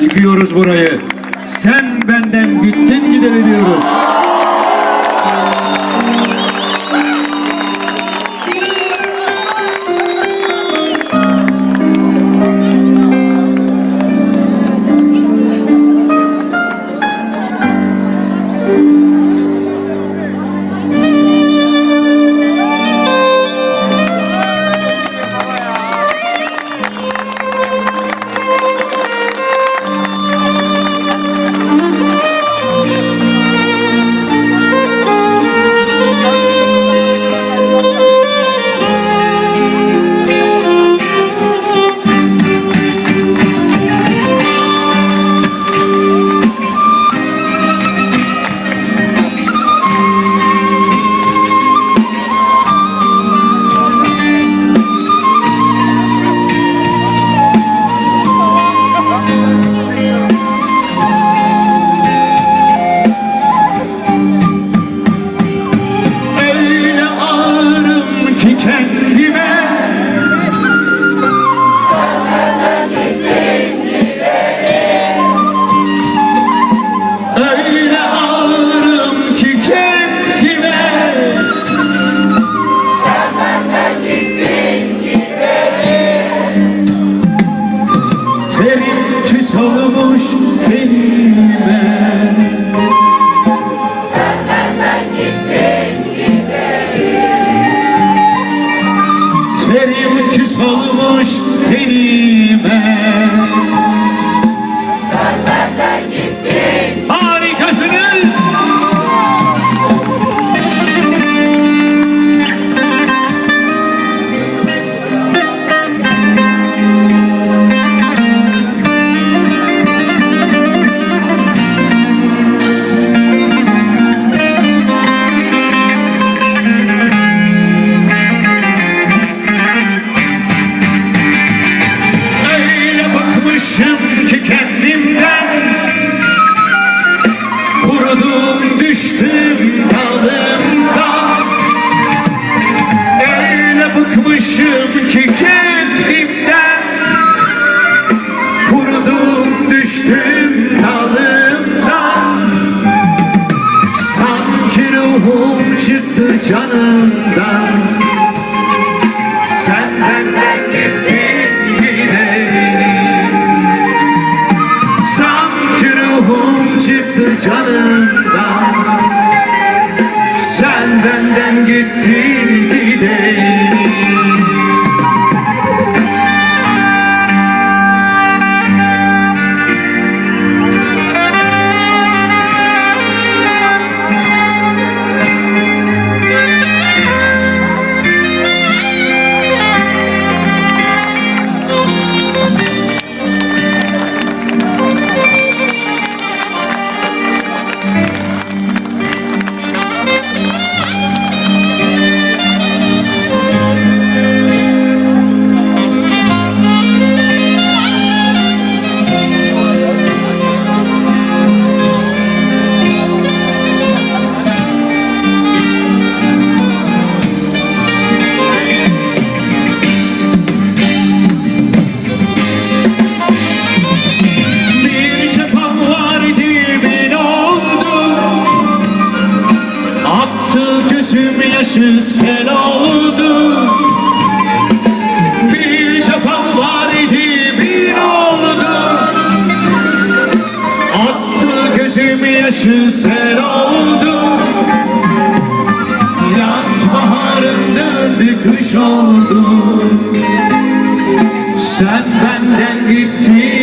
Yıkıyoruz burayı. Sen benden gittin gideri diyoruz. Olmuş tenime çıktı canımdan gözüm yaşı sel oldu Bir cepham var dibin oldu Attı gözüm yaşı sel oldu Yaz baharın döndü kış oldu. Sen benden gittin